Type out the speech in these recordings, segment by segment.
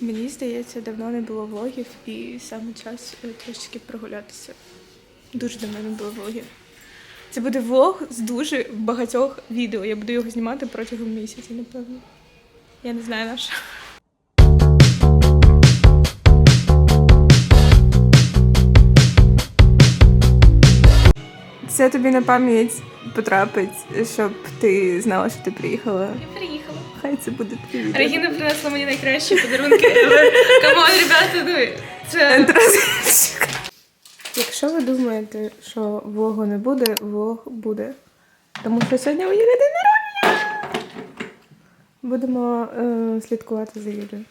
Мені здається, давно не було влогів і саме час е, трошечки прогулятися. Дуже давно не було влогів. Це буде влог з дуже багатьох відео. Я буду його знімати протягом місяця, напевно. Я не знаю на що. Це тобі на пам'ять потрапить, щоб ти знала, що ти приїхала. Я приїхала. Хай це буде твій. Регіна принесла мені найкращі подарунки. Камон, ребята, ну це Якщо ви думаєте, що влогу не буде, влог буде. Тому що сьогодні у Юлі день народження. Будемо е, слідкувати за Юлею.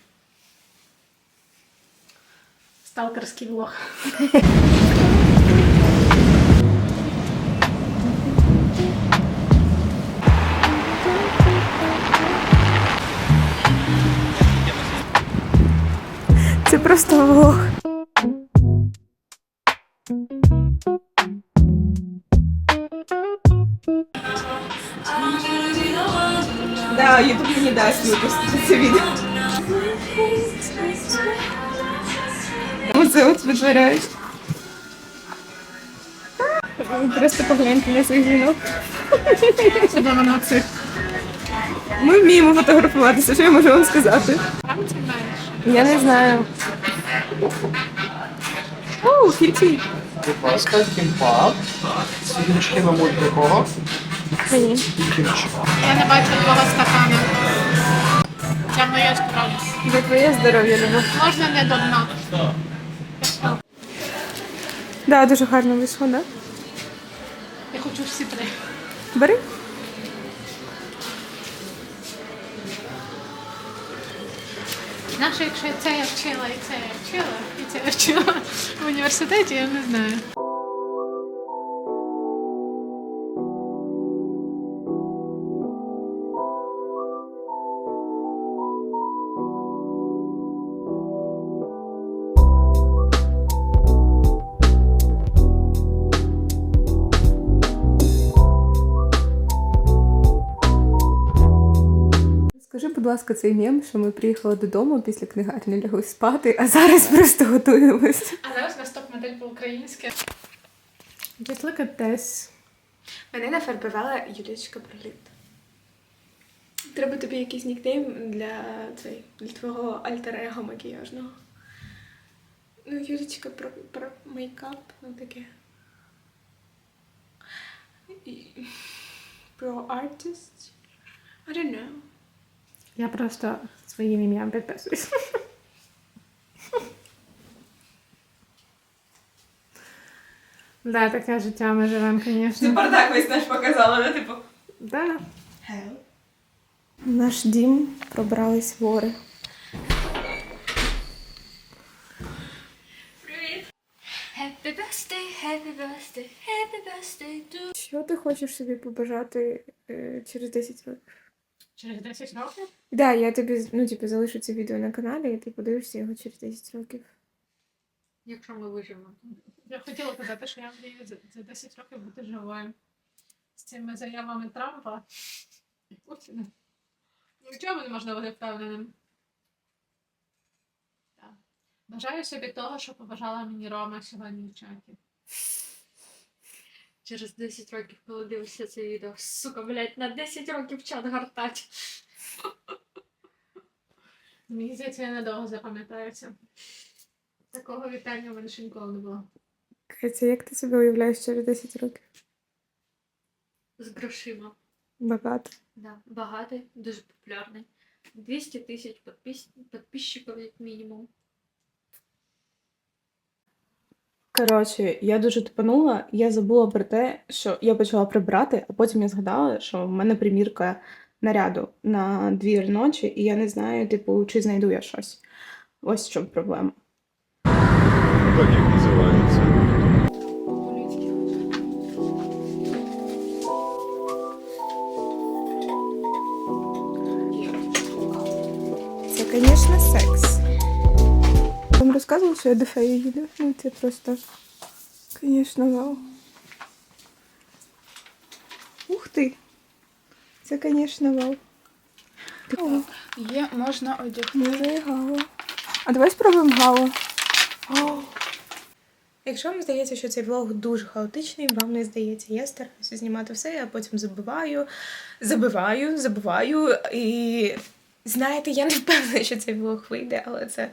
сталкерський влог. просто влог. Да, Ютуб мені дасть випустити це відео. Оце от витворяють. Просто погляньте на цих жінок. Ми вміємо фотографуватися, що я можу вам сказати? Я не знаю. О, фільчі. Будь ласка, кімпап. Свічки, мабуть, для кого? Мені. Кімчик. Я не бачу твого стакана. Це моє здоров'я. За твоє здоров'я, Люба. Можна не до дна. Да, дуже гарно вийшло, да? Я хочу всі три. Бери. Знаєш, якщо це я вчила, і це я вчила, і це я вчила в університеті, я не знаю. Скажи, будь ласка, цей мем, що ми приїхали додому після книгарні, лягли спати, а зараз просто готуємось. А зараз у нас топ-модель по-українськи. Just look at this. Мене нафарбувала Юлічка Проліт. Треба тобі якийсь нікнейм для, цей, для твого альтер-его макіяжного. Ну, Юлічка про, про мейкап, ну таке. Про артист. I don't know. Я просто своїм ім'ям підписуюсь. Да, таке життя ми живемо, звісно. бардак весь наш показала, да, типу. Да. В наш дім пробрались вори. Happy birthday, happy birthday, happy birthday to Що ти хочеш собі побажати е, через 10 років? Через 10 років? Да, я тобі ну, типу, залишу це відео на каналі, і ти подивишся його через 10 років. якщо ми виживемо. Я хотіла казати, що я мрію за, за 10 років бути живою. З цими заявами Трампа і Путіна. Ну, в чому не можна бути впевненим? Так. Бажаю собі того, що побажала мені Рома сьогодні в чаті. Через 10 років, коли дивишся це відео, сука, блядь, на 10 років чат гортать. Мені здається, я недовго запам'ятаюся. Такого вітання в мене ще ніколи не було. Катя, як ти себе уявляєш через 10 років? З грошима. Багато. Да, багатий, дуже популярний. 200 тисяч підпис... підписчиків, як мінімум. Коротше, я дуже тупанула, я забула про те, що я почала прибрати, а потім я згадала, що в мене примірка наряду на двір ночі, і я не знаю, типу, чи знайду я щось. Ось в чому проблема. Так як називається. Що я до феї їду? Ну, це просто, звісно, вау. Ух ти! Це, звісно, вау. О, Є, можна одягнути. заігало. А давай спробуємо Галу. Якщо вам здається, що цей влог дуже хаотичний, вам не здається. Я стараюся знімати все, а потім забиваю, забиваю, забиваю. І знаєте, я не впевнена, що цей влог вийде, але це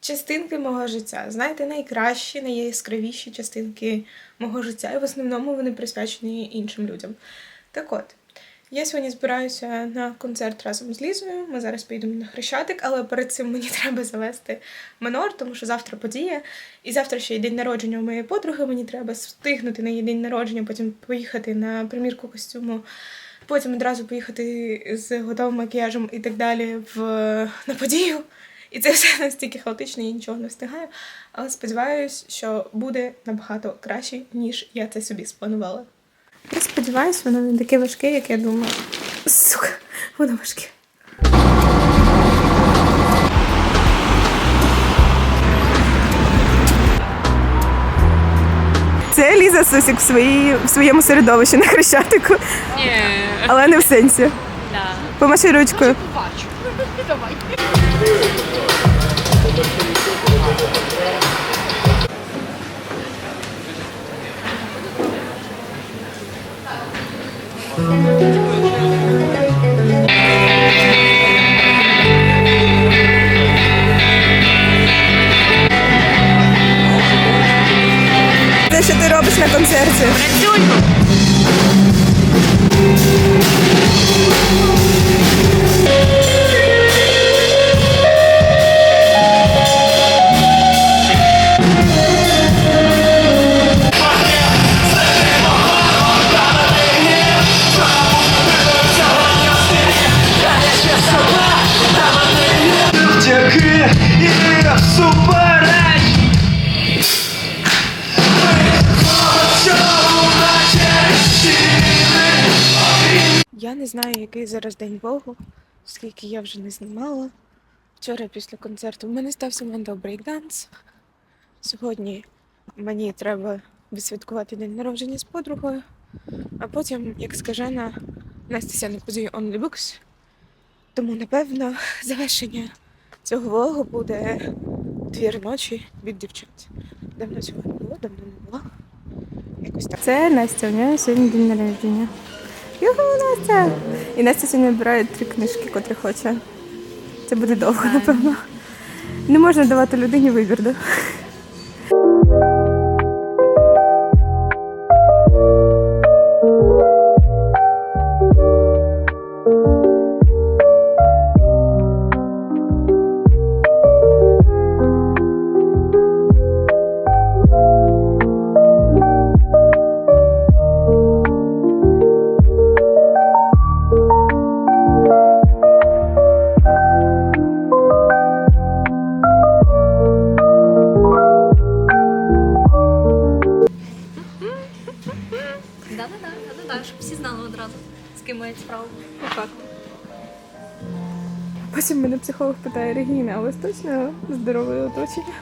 частинки мого життя. Знаєте, найкращі, найяскравіші частинки мого життя, і в основному вони присвячені іншим людям. Так от, я сьогодні збираюся на концерт разом з Лізою. Ми зараз поїдемо на Хрещатик, але перед цим мені треба завести манор, тому що завтра подія. І завтра ще й день народження у моєї подруги. Мені треба встигнути на її день народження, потім поїхати на примірку костюму, потім одразу поїхати з готовим макіяжем і так далі в, на подію. І це все настільки хаотично, я нічого не встигаю. Але сподіваюся, що буде набагато краще, ніж я це собі спланувала. Я сподіваюся, воно не таке важке, як я думала. Сука, воно важке. Це Ліза Сусік в, своїй, в своєму середовищі на хрещатику. Ні. Але не в сенсі. Да. Помаши ручкою. Що ти робиш на концерті. Не знаю, який зараз день Богу, скільки я вже не знімала. Вчора після концерту в мене стався ментал брейкданс. Сьогодні мені треба відсвяткувати день народження з подругою, а потім, як скажена, нестися на подію Only Books. Тому, напевно, завершення цього влогу буде твір ночі від дівчат. Давно цього не було, давно не було. Якось так. Це Настя, у неї сьогодні день народження. Юху, Настя! І Настя сьогодні обирає три книжки, котрі хоче. Це буде довго, напевно. Не можна давати людині вибір, да? Потім мене психолог питає Регіна, а у вас точно здорове оточення?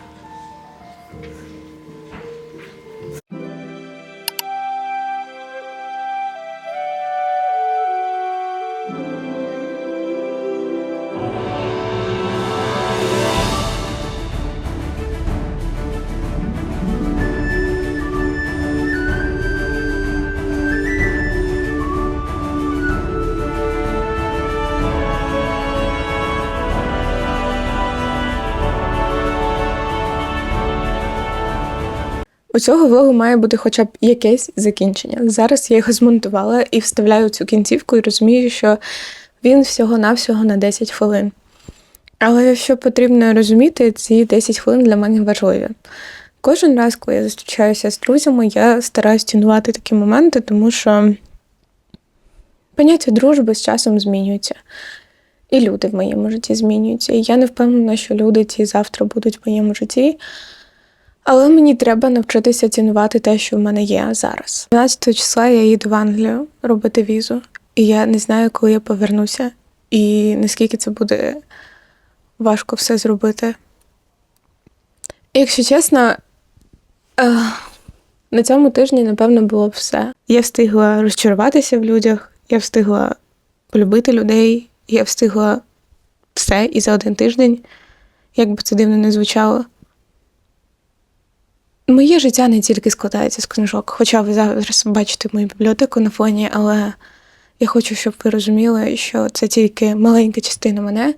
У цього влогу має бути хоча б якесь закінчення. Зараз я його змонтувала і вставляю цю кінцівку і розумію, що він всього-навсього на 10 хвилин. Але що потрібно розуміти, ці 10 хвилин для мене важливі. Кожен раз, коли я зустрічаюся з друзями, я стараюсь цінувати такі моменти, тому що поняття дружби з часом змінюються. І люди в моєму житті змінюються. І я не впевнена, що люди ці завтра будуть в моєму житті. Але мені треба навчитися цінувати те, що в мене є зараз. 12 числа я їду в Англію робити візу, і я не знаю, коли я повернуся, і наскільки це буде важко все зробити. Якщо чесно, на цьому тижні, напевно, було б все. Я встигла розчаруватися в людях, я встигла полюбити людей, я встигла все і за один тиждень як би це дивно не звучало. Моє життя не тільки складається з книжок, хоча ви зараз бачите мою бібліотеку на фоні, але я хочу, щоб ви розуміли, що це тільки маленька частина мене,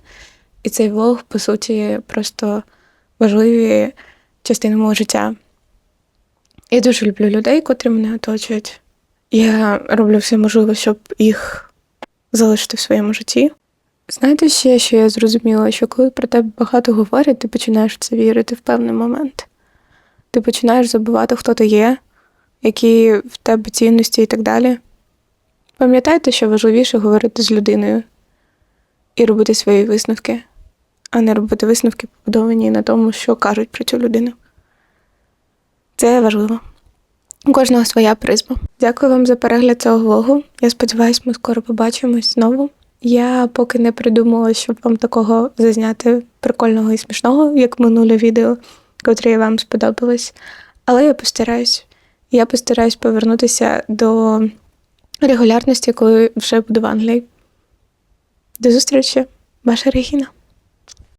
і цей влог, по суті, просто важливі частини мого життя. Я дуже люблю людей, котрі мене оточують. Я роблю все можливе, щоб їх залишити в своєму житті. Знаєте ще, що я зрозуміла, що коли про тебе багато говорять, ти починаєш в це вірити в певний момент. Ти починаєш забувати, хто ти є, які в тебе цінності і так далі. Пам'ятайте, що важливіше говорити з людиною і робити свої висновки, а не робити висновки, побудовані на тому, що кажуть про цю людину. Це важливо. У кожного своя призма. Дякую вам за перегляд цього влогу. Я сподіваюся, ми скоро побачимось знову. Я поки не придумала, щоб вам такого зазняти прикольного і смішного, як минуле відео, котре вам сподобались. Але я постараюсь. Я постараюсь повернутися до регулярності, коли вже буду в Англії. До зустрічі, ваша Регіна.